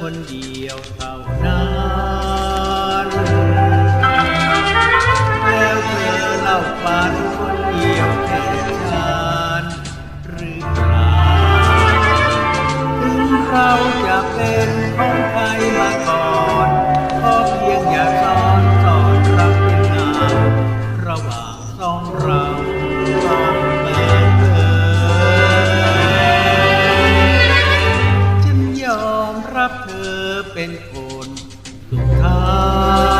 คนเดียวเท่านั้น เป็นคนสุดท้าย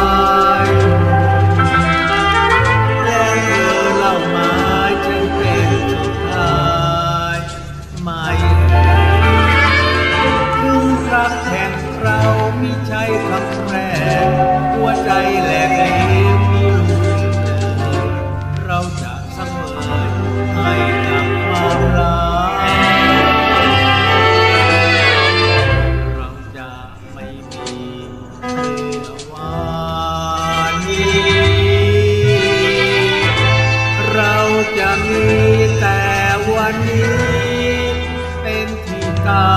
เราจะมีแต่วันนี้เป็นที่ตา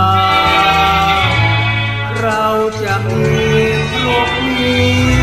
เราจะมีโลกนี้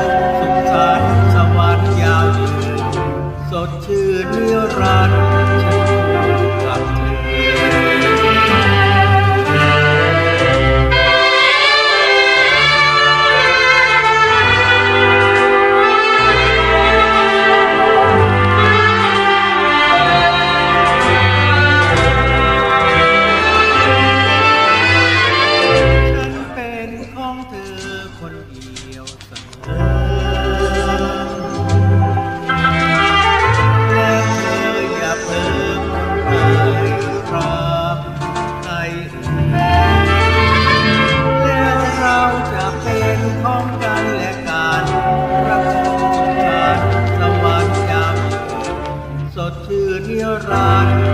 your honor.